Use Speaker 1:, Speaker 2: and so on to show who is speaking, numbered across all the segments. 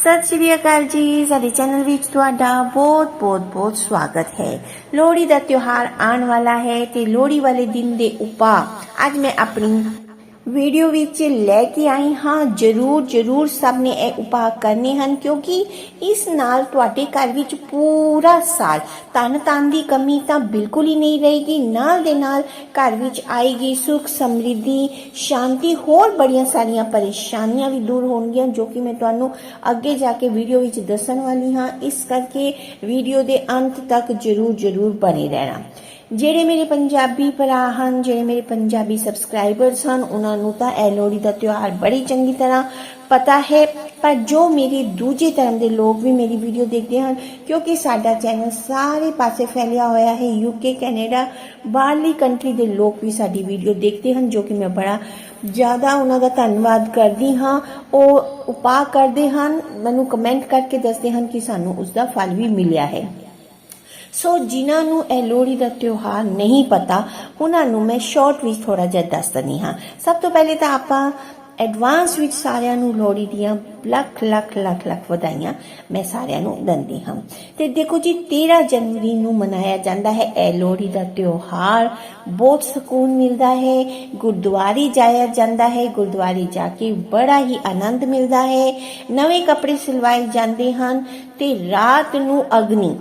Speaker 1: ਸਤਿ ਸ਼੍ਰੀ ਅਕਾਲ ਜੀ ਸਾਡੇ ਚੈਨਲ ਵਿੱਚ ਤੁਹਾਡਾ ਬਹੁਤ ਬਹੁਤ ਬਹੁਤ ਸਵਾਗਤ ਹੈ ਲੋਹੜੀ ਦਾ ਤਿਉਹਾਰ ਆਉਣ ਵਾਲਾ ਹੈ ਤੇ ਲੋਹੜੀ ਵਾਲੇ ਦਿਨ ਦੇ ਉਪਾ ਅੱਜ ਮੈਂ ਆਪਣੀ ਵੀਡੀਓ ਵਿੱਚ ਲੈ ਕੇ ਆਈ ਹਾਂ। ਜਰੂਰ ਜਰੂਰ ਸਭ ਨੇ ਇਹ ਉਪਾਅ ਕਰਨੇ ਹਨ ਕਿਉਂਕਿ ਇਸ ਨਾਲ ਤੁਹਾਡੇ ਘਰ ਵਿੱਚ ਪੂਰਾ ਸਾਲ ਤਨ ਤਨ ਦੀ ਕਮੀ ਤਾਂ ਬਿਲਕੁਲ ਹੀ ਨਹੀਂ ਰਹੇਗੀ। ਨਾਲ ਦੇ ਨਾਲ ਘਰ ਵਿੱਚ ਆਏਗੀ ਸੁਖ, ਸਮਰਿੱਧੀ, ਸ਼ਾਂਤੀ, ਹੋਰ ਬੜੀਆਂ ਸਾਰੀਆਂ ਪਰੇਸ਼ਾਨੀਆਂ ਵੀ ਦੂਰ ਹੋਣਗੀਆਂ ਜੋ ਕਿ ਮੈਂ ਤੁਹਾਨੂੰ ਅੱਗੇ ਜਾ ਕੇ ਵੀਡੀਓ ਵਿੱਚ ਦੱਸਣ ਵਾਲੀ ਹਾਂ। ਇਸ ਕਰਕੇ ਵੀਡੀਓ ਦੇ ਅੰਤ ਤੱਕ ਜਰੂਰ ਜਰੂਰ ਬਣੇ ਰਹਿਣਾ। ਜਿਹੜੇ ਮੇਰੇ ਪੰਜਾਬੀ ਭਰਾ ਹਨ, ਜਿਹੜੇ ਮੇਰੇ ਪੰਜਾਬੀ ਸਬਸਕ੍ਰਾਈਬਰਸ ਹਨ, ਉਹਨਾਂ ਨੂੰ ਤਾਂ ਇਹ ਲੋਹੜੀ ਦਾ ਤਿਉਹਾਰ ਬੜੀ ਚੰਗੀ ਤਰ੍ਹਾਂ ਪਤਾ ਹੈ। ਪਰ ਜੋ ਮੇਰੇ ਦੂਜੇ ਧਰਮ ਦੇ ਲੋਕ ਵੀ ਮੇਰੀ ਵੀਡੀਓ ਦੇਖਦੇ ਹਨ, ਕਿਉਂਕਿ ਸਾਡਾ ਚੈਨਲ ਸਾਰੇ ਪਾਸੇ ਫੈਲਿਆ ਹੋਇਆ ਹੈ ਯੂਕੇ ਕੈਨੇਡਾ ਬਾਹਰਲੀ ਕੰਟਰੀ ਦੇ ਲੋਕ ਵੀ ਸਾਡੀ ਵੀਡੀਓ ਦੇਖਦੇ ਹਨ, ਜੋ ਕਿ ਮੈਂ ਬੜਾ ਜ਼ਿਆਦਾ ਉਹਨਾਂ ਦਾ ਧੰਨਵਾਦ ਕਰਦੀ ਹਾਂ। ਉਹ ਉਪਾਅ ਕਰਦੇ ਹਨ, ਮੈਨੂੰ ਕਮੈਂਟ ਕਰਕੇ ਦੱਸਦੇ ਹਨ ਕਿ ਸਾਨੂੰ ਉਸ ਦਾ ਫਲ ਵੀ ਮਿਲਿਆ ਹੈ। ਸੋ ਜਿਨ੍ਹਾਂ ਨੂੰ ਇਹ ਲੋਹੜੀ ਦਾ ਤਿਉਹਾਰ ਨਹੀਂ ਪਤਾ, ਉਹਨਾਂ ਨੂੰ ਮੈਂ ਸ਼ਾਰਟ ਵਿੱਚ ਥੋੜਾ ਜਿਹਾ ਦੱਸ ਦਿੰਦੀ ਹਾਂ। ਸਭ ਤੋਂ ਪਹਿਲੇ ਤਾਂ ਆਪਾਂ ਐਡਵਾਂਸ ਵਿੱਚ ਸਾਰਿਆਂ ਨੂੰ ਲੋਹੜੀ ਦੀਆਂ ਲੱਖ ਲੱਖ ਲੱਖ ਲੱਖ ਵਧਾਈਆਂ ਮੈਂ ਸਾਰਿਆਂ ਨੂੰ ਦਿੰਦੀ ਹਾਂ। ਤੇ ਦੇਖੋ ਜੀ 13 ਜਨਵਰੀ ਨੂੰ ਮਨਾਇਆ ਜਾਂਦਾ ਹੈ ਇਹ ਲੋਹੜੀ ਦਾ ਤਿਉਹਾਰ। ਬਹੁਤ ਸਕੂਨ ਮਿਲਦਾ ਹੈ, ਗੁਰਦੁਆਰੇ ਜਾਇਆ ਜਾਂਦਾ ਹੈ, ਗੁਰਦੁਆਰੇ ਜਾ ਕੇ ਬੜਾ ਹੀ ਆਨੰਦ ਮਿਲਦਾ ਹੈ। ਨਵੇਂ ਕੱਪੜੇ ਸਿਲਵਾਏ ਜਾਂਦੇ ਹਨ ਤੇ ਰਾਤ ਨੂੰ ਅਗਨੀ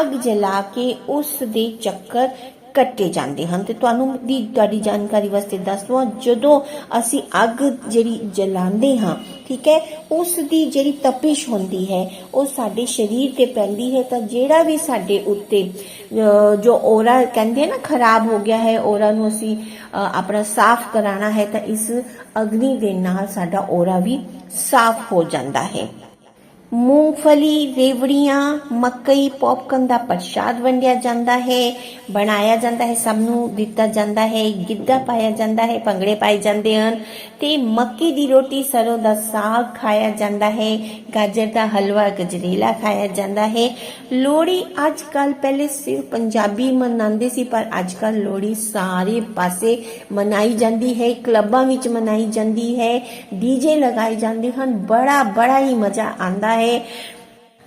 Speaker 1: ਅੱਗ ਜਲਾ ਕੇ ਉਸ ਦੇ ਚੱਕਰ ਕੱਟੇ ਜਾਂਦੇ ਹਨ। ਤੇ ਤੁਹਾਨੂੰ ਦੀ ਤੁਹਾਡੀ ਜਾਣਕਾਰੀ ਵਾਸਤੇ ਦੱਸ ਦਵਾਂ, ਜਦੋਂ ਅਸੀਂ ਅੱਗ ਜਿਹੜੀ ਜਲਾਉਂਦੇ ਹਾਂ, ਠੀਕ ਹੈ ਉਸ ਦੀ ਜਿਹੜੀ ਤਪਿਸ਼ ਹੁੰਦੀ ਹੈ, ਉਹ ਸਾਡੇ ਸਰੀਰ ਤੇ ਪੈਂਦੀ ਹੈ ਤਾਂ ਜਿਹੜਾ ਵੀ ਸਾਡੇ ਉੱਤੇ ਜੋ ਔਰਾ ਕਹਿੰਦੇ ਆ ਨਾ, ਖਰਾਬ ਹੋ ਗਿਆ ਹੈ, ਔਰਾ ਨੂੰ ਅਸੀਂ ਆਪਣਾ ਸਾਫ਼ ਕਰਾਣਾ ਹੈ ਤਾਂ ਇਸ ਅਗਨੀ ਦੇ ਨਾਲ ਸਾਡਾ ਔਰਾ ਵੀ ਸਾਫ਼ ਹੋ ਜਾਂਦਾ ਹੈ। ਮੂੰਗਫਲੀ, ਰੇਵੜੀਆਂ, ਮੱਕਈ ਪੌਪਕਨ ਦਾ ਪ੍ਰਸ਼ਾਦ ਵੰਡਿਆ ਜਾਂਦਾ ਹੈ, ਬਣਾਇਆ ਜਾਂਦਾ ਹੈ, ਸਭ ਨੂੰ ਦਿੱਤਾ ਜਾਂਦਾ ਹੈ, ਗਿੱਧਾ ਪਾਇਆ ਜਾਂਦਾ ਹੈ, ਭੰਗੜੇ ਪਾਏ ਜਾਂਦੇ ਹਨ ਤੇ ਮੱਕੀ ਦੀ ਰੋਟੀ ਸਰੋਂ ਦਾ ਸਾਗ ਖਾਇਆ ਜਾਂਦਾ ਹੈ, ਗਾਜਰ ਦਾ ਹਲਵਾ, ਗਜਰੇਲਾ ਖਾਇਆ ਜਾਂਦਾ ਹੈ। ਲੋਹੜੀ ਅੱਜ ਕੱਲ ਪਹਿਲੇ ਸਿਰਫ ਪੰਜਾਬੀ ਮਨਾਉਂਦੇ ਸੀ, ਪਰ ਅੱਜ ਕੱਲ ਲੋਹੜੀ ਸਾਰੇ ਪਾਸੇ ਮਨਾਈ ਜਾਂਦੀ ਹੈ, ਕਲੱਬਾਂ ਵਿੱਚ ਮਨਾਈ ਜਾਂਦੀ ਹੈ, ਡੀਜੇ ਲਗਾਏ ਜਾਂਦੇ ਹਨ ਬੜਾ ਬੜਾ ਹੀ ਮਜ਼ਾ ਆਂਦਾ ਹੈ।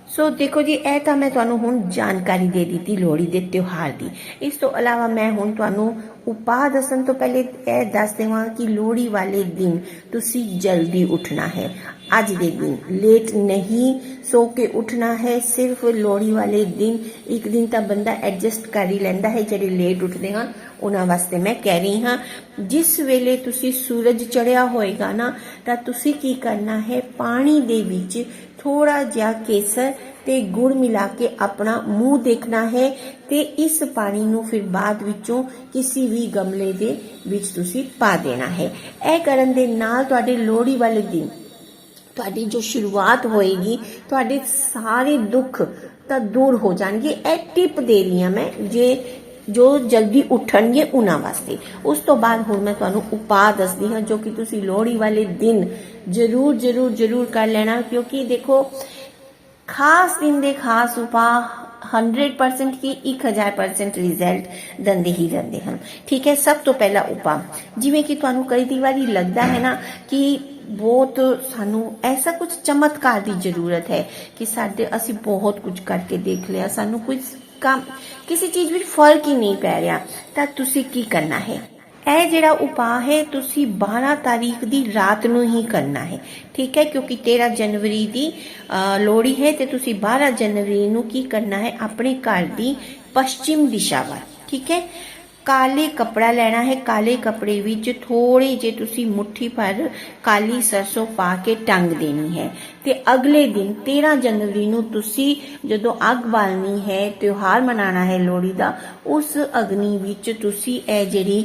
Speaker 1: ਸੋ ਦੇਖੋ ਜੀ, ਇਹ ਤਾਂ ਮੈਂ ਤੁਹਾਨੂੰ ਹੁਣ ਜਾਣਕਾਰੀ ਦੇ ਦਿੱਤੀ, ਲੋਹੜੀ ਦੇ ਤਿਉਹਾਰ ਦੀ। ਇਸ ਤੋਂ ਇਲਾਵਾ ਮੈਂ ਹੁਣ ਤੁਹਾਨੂੰ ਉਪਾਅ ਦੱਸਣ ਤੋਂ ਪਹਿਲੇ ਇਹ ਦੱਸ ਦੇਵਾਂ ਕਿ ਲੋਹੜੀ ਵਾਲੇ ਦਿਨ ਤੁਸੀਂ ਜਲਦੀ ਉੱਠਣਾ ਹੈ। ਅੱਜ ਦੇ ਦਿਨ ਲੇਟ ਨਹੀਂ, ਸੋ ਕੇ ਉੱਠਣਾ ਹੈ। ਸਿਰਫ ਲੋਹੜੀ ਵਾਲੇ ਦਿਨ, ਇੱਕ ਦਿਨ ਤਾਂ ਬੰਦਾ ਐਡਜਸਟ ਕਰ ਹੀ ਲੈਂਦਾ ਹੈ, ਜਿਹੜੇ ਲੇਟ ਉੱਠਦੇ ਹਨ, ਉਹਨਾਂ ਵਾਸਤੇ ਮੈਂ ਕਹਿ ਰਹੀ ਹਾਂ। ਜਿਸ ਵੇਲੇ ਤੁਸੀਂ ਸੂਰਜ ਚੜਿਆ ਹੋਏਗਾ ਨਾ, ਤਾਂ ਤੁਸੀਂ ਕੀ ਕਰਨਾ ਹੈ? ਪਾਣੀ ਦੇ ਵਿੱਚ ਥੋੜਾ ਜਿਹਾ ਕੇਸਰ ਤੇ ਗੁੜ ਮਿਲਾ ਕੇ ਆਪਣਾ ਮੂੰਹ ਦੇਖਣਾ ਹੈ ਤੇ ਇਸ ਪਾਣੀ ਨੂੰ ਫਿਰ ਬਾਅਦ ਵਿੱਚੋਂ ਕਿਸੇ ਵੀ ਗਮਲੇ ਦੇ ਵਿੱਚ ਤੁਸੀਂ ਪਾ ਦੇਣਾ ਹੈ। ਇਹ ਕਰਨ ਦੇ ਨਾਲ ਤੁਹਾਡੇ ਲੋਹੜੀ ਵਾਲੇ ਦਿਨ, ਤੁਹਾਡੀ ਜੋ ਸ਼ੁਰੂਆਤ ਹੋਏਗੀ, ਤੁਹਾਡੇ ਸਾਰੇ ਦੁੱਖ ਤਾਂ ਦੂਰ ਹੋ ਜਾਣਗੇ। ਇਹ ਟਿਪ ਦੇ ਰਹੀ ਹਾਂ ਮੈਂ, ਜੇ ਜੋ ਜਲਦੀ ਉੱਠਣਗੇ ਉਹਨਾਂ ਵਾਸਤੇ। ਉਸ ਤੋਂ ਬਾਅਦ ਹੁਣ ਮੈਂ ਤੁਹਾਨੂੰ ਉਪਾਅ ਦੱਸਦੀ ਹਾਂ ਜੋ ਕਿ ਤੁਸੀਂ ਲੋਹੜੀ ਵਾਲੇ ਦਿਨ ਜਰੂਰ ਜਰੂਰ ਜਰੂਰ ਕਰ ਲੈਣਾ, ਕਿਉਂਕਿ ਦੇਖੋ, ਖਾਸ ਦਿਨ ਦੇ ਖਾਸ ਉਪਾਅ 100% ਕੀ 1000% ਰਿਜ਼ਲਟ ਦੰਦੇ ਹੀ ਰਹਿੰਦੇ ਹਨ। ਠੀਕ ਹੈ, ਸਭ ਤੋਂ ਪਹਿਲਾ ਉਪਾਅ। ਜਿਵੇਂ ਕਿ ਤੁਹਾਨੂੰ ਕਈ ਵਾਰੀ ਲੱਗਦਾ ਹੈ ਨਾ ਕਿ ਬਹੁਤ ਸਾਨੂੰ ਐਸਾ ਕੁਝ ਚਮਤਕਾਰ ਦੀ ਜ਼ਰੂਰਤ ਹੈ ਕਿ ਸਾਡੇ ਅਸੀਂ ਬਹੁਤ ਕੁਝ ਕਰਕੇ ਦੇਖ ਲਿਆ, ਸਾਨੂੰ ਕੁਝ ਕੰਮ ਕਿਸੇ ਚੀਜ਼ ਵਿੱਚ ਫ਼ਰਕ ਹੀ ਨਹੀਂ ਪੈ ਰਿਹਾ ਤਾਂ ਤੁਸੀਂ ਕੀ ਕਰਨਾ ਹੈ? ਇਹ ਜਿਹੜਾ ਉਪਾਅ ਹੈ ਤੁਸੀਂ 12 ਤਾਰੀਖ ਦੀ ਰਾਤ ਨੂੰ ਹੀ ਕਰਨਾ ਹੈ। ਠੀਕ ਹੈ ਕਿਉਂਕਿ 13 ਜਨਵਰੀ ਦੀ ਅ, ਲੋਹੜੀ ਹੈ ਤੇ ਤੁਸੀਂ 12 ਜਨਵਰੀ ਨੂੰ ਕੀ ਕਰਨਾ ਹੈ? ਆਪਣੇ ਘਰ ਦੀ ਪੱਛਮ ਦਿਸ਼ਾ ਵੱਲ। ਠੀਕ ਹੈ? ਕਾਲੇ ਕਪੜਾ ਲੈਣਾ ਹੈ, ਕਾਲੇ ਕਪੜੇ ਵਿੱਚ ਥੋੜੀ ਜੇ ਤੁਸੀਂ ਮੁਠੀ ਭਰ ਕਾਲੀ ਸਰਸੋਂ ਪਾ ਕੇ ਟੰਗ ਦੇਣੀ ਹੈ। ਤੇ ਅਗਲੇ ਦਿਨ 13 ਜਨਵਰੀ ਨੂੰ ਤੁਸੀਂ ਜਦੋਂ ਅੱਗ ਬਾਲਣੀ ਹੈ, ਤਿਉਹਾਰ ਮਨਾਉਣਾ ਹੈ ਲੋਹੜੀ ਦਾ, ਉਸ ਅਗਨੀ ਵਿੱਚ ਤੁਸੀਂ ਇਹ ਜਿਹੜੀ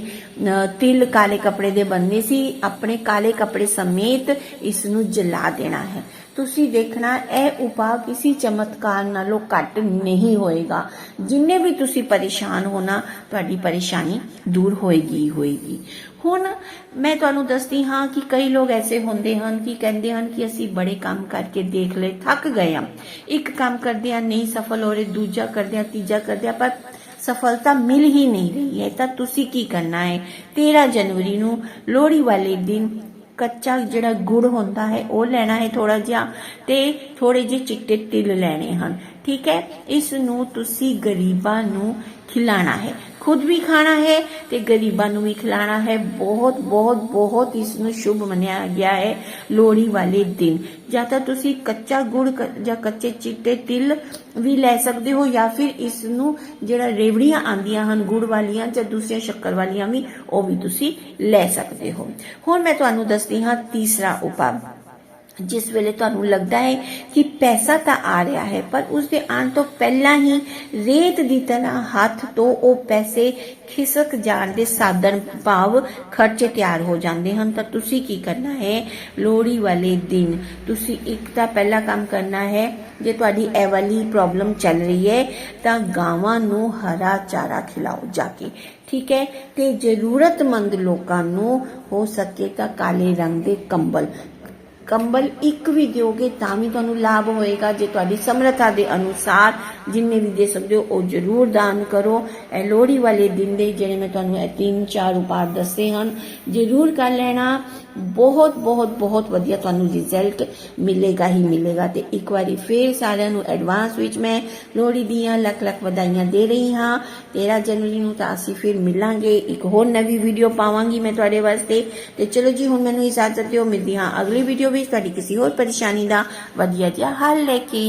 Speaker 1: ਤਿਲ ਕਾਲੇ ਕਪੜੇ ਦੇ ਬੰਨੇ ਸੀ, ਆਪਣੇ ਕਾਲੇ ਕਪੜੇ ਸਮੇਤ ਇਸ ਨੂੰ ਜਲਾ ਦੇਣਾ ਹੈ। ਤੁਸੀਂ ਦੇਖਣਾ ਇਹ ਉਪਾਅ ਕਿਸੇ ਚਮਤਕਾਰ ਨਾਲੋਂ ਘੱਟ ਨਹੀਂ ਹੋਏਗਾ। ਜਿੰਨੇ ਵੀ ਤੁਸੀਂ ਪਰੇਸ਼ਾਨ ਹੋਣਾ, ਤੁਹਾਡੀ ਪਰੇਸ਼ਾਨੀ ਦੂਰ ਹੋਏਗੀ ਹੋਏਗੀ। ਹੁਣ ਮੈਂ ਤੁਹਾਨੂੰ ਦੱਸਦੀ ਹਾਂ ਕਿ ਕਈ ਲੋਕ ਐਸੇ ਹੁੰਦੇ ਹਨ ਕਿ ਕਹਿੰਦੇ ਹਨ ਕਿ ਅਸੀਂ ਬੜੇ ਕੰਮ ਕਰਕੇ ਦੇਖ ਲਏ, ਥੱਕ ਗਏ ਹਾਂ। ਇੱਕ ਕੰਮ ਕਰਦੇ ਆ ਨਹੀਂ ਸਫਲ ਹੋ ਰਹੇ, ਦੂਜਾ ਕਰਦੇ ਆ ਤੀਜਾ ਕਰਦੇ ਆ ਪਰ ਸਫਲਤਾ ਮਿਲ ਹੀ ਨਹੀਂ ਰਹੀ ਹੈ। ਤਾਂ ਤੁਸੀਂ ਕੀ ਕਰਨਾ ਹੈ? 13 ਜਨਵਰੀ ਨੂੰ ਲੋਹੜੀ ਵਾਲੇ ਦਿਨ ਕੱਚਾ ਜਿਹੜਾ ਗੁੜ ਹੁੰਦਾ ਹੈ, ਉਹ ਲੈਣਾ ਹੈ ਥੋੜਾ ਜਿਹਾ ਤੇ ਥੋੜੇ ਜਿਹੇ ਚਿੱਟੇ ਤਿਲ ਲੈਣੇ ਹਨ। ਠੀਕ ਹੈ? ਇਸ ਨੂੰ ਤੁਸੀਂ ਗਰੀਬਾਂ ਨੂੰ ਖਿਲਾਣਾ ਹੈ। ਖੁਦ ਵੀ ਖਾਣਾ ਹੈ ਤੇ ਗਰੀਬਾਂ ਨੂੰ ਵੀ ਖਿਲਾਣਾ ਹੈ। ਬਹੁਤ ਬਹੁਤ ਬਹੁਤ ਇਸ ਨੂੰ ਸ਼ੁਭ ਮੰਨਿਆ ਗਿਆ ਹੈ ਲੋਹੜੀ ਵਾਲੇ ਦਿਨ। ਜਾਂ ਤਾਂ ਤੁਸੀਂ ਕੱਚਾ ਗੁੜ ਜਾਂ ਕੱਚੇ ਚਿੱਟੇ ਤਿਲ ਵੀ ਲੈ ਸਕਦੇ ਹੋ ਜਾਂ ਫਿਰ ਇਸ ਨੂੰ ਜਿਹੜਾ ਰੇਵੜੀਆਂ ਆਂਦੀਆਂ ਹਨ ਗੁੜ ਵਾਲੀਆਂ ਜਾਂ ਦੂਸਰੀਆਂ ਸ਼ੱਕਰ ਵਾਲੀਆਂ ਵੀ, ਉਹ ਵੀ ਤੁਸੀਂ ਲੈ ਸਕਦੇ ਹੋ। ਹੁਣ ਮੈਂ ਤੁਹਾਨੂੰ ਦੱਸਦੀ ਹਾਂ ਤੀਸਰਾ ਉਪਾਅ। ਜਿਸ ਵੇਲੇ ਤੁਹਾਨੂੰ ਲੱਗਦਾ ਹੈ ਕਿ ਪੈਸਾ ਤਾਂ ਆ ਰਿਹਾ ਹੈ, ਪਰ ਉਸ ਦੇ ਆਉਣ ਤੋਂ ਪਹਿਲਾਂ ਹੀ ਰੇਤ ਦੀ ਤਰ੍ਹਾਂ ਹੱਥ ਤੋਂ ਉਹ ਪੈਸੇ ਖਿਸਕ ਜਾਣ ਦੇ ਸਾਧਨ ਭਾਵ ਖਰਚੇ ਤਿਆਰ ਹੋ ਜਾਂਦੇ ਹਨ। ਤਾਂ ਤੁਸੀਂ ਕੀ ਕਰਨਾ ਹੈ? ਲੋਹੜੀ ਵਾਲੇ ਦਿਨ ਤੁਸੀਂ ਇੱਕ ਤਾਂ ਪਹਿਲਾ ਕੰਮ ਕਰਨਾ ਹੈ, ਜੇ ਤੁਹਾਡੀ ਇਹ ਵਾਲੀ ਪ੍ਰੋਬਲਮ ਚੱਲ ਰਹੀ ਹੈ, ਤਾਂ ਗਾਵਾਂ ਨੂੰ ਹਰਾ ਚਾਰਾ ਖਿਲਾਓ ਜਾ ਕੇ, ਠੀਕ ਹੈ? ਤੇ ਜ਼ਰੂਰਤਮੰਦ ਲੋਕਾਂ ਨੂੰ ਹੋ ਸਕੇ ਤਾਂ ਕਾਲੇ ਰੰਗ ਦੇ ਕੰਬਲ ਕੰਬਲ ਇੱਕ ਵੀ ਦਿਓਗੇ ਤਾਂ ਵੀ ਤੁਹਾਨੂੰ ਲਾਭ ਹੋਏਗਾ। ਜੇ ਤੁਹਾਡੀ ਸਮਰੱਥਾ ਦੇ ਅਨੁਸਾਰ ਜਿੰਨੇ ਵੀ ਦੇ ਸਕਦੇ ਹੋ, ਉਹ ਜ਼ਰੂਰ ਦਾਨ ਕਰੋ। ਇਹ ਲੋਹੜੀ ਵਾਲੇ ਦਿਨ ਦੇ ਜਿਹੜੇ ਮੈਂ ਤੁਹਾਨੂੰ ਇਹ ਤਿੰਨ ਚਾਰ ਉਪਾਅ ਦੱਸੇ ਹਨ, ਜ਼ਰੂਰ ਕਰ ਲੈਣਾ। ਬਹੁਤ ਬਹੁਤ ਬਹੁਤ ਵਧੀਆ ਤੁਹਾਨੂੰ ਰਿਜ਼ਲਟ ਮਿਲੇਗਾ ਹੀ ਮਿਲੇਗਾ ਤੇ ਇੱਕ ਵਾਰੀ ਫੇਰ ਸਾਰਿਆਂ ਨੂੰ ਐਡਵਾਂਸ ਵਿੱਚ ਮੈਂ ਲੋਹੜੀ ਦੀਆਂ ਲੱਖ ਲੱਖ ਵਧਾਈਆਂ ਦੇ ਰਹੀ ਹਾਂ। 13 ਜਨਵਰੀ ਨੂੰ ਤਾਂ ਅਸੀਂ ਫਿਰ ਮਿਲਾਂਗੇ। ਇੱਕ ਹੋਰ ਨਵੀਂ ਵੀਡੀਓ ਪਾਵਾਂਗੀ ਮੈਂ ਤੁਹਾਡੇ ਵਾਸਤੇ। ਤੇ ਚਲੋ ਜੀ, ਹੁਣ ਮੈਨੂੰ ਇਜਾਜ਼ਤ ਦਿਓ। ਮਿਲਦੀ ਹਾਂ ਅਗਲੀ ਵੀਡੀਓ ਵਿੱਚ ਤੁਹਾਡੀ ਕਿਸੇ ਹੋਰ ਪਰੇਸ਼ਾਨੀ ਦਾ ਵਧੀਆ ਜਿਹਾ ਹੱਲ ਲੈ ਕੇ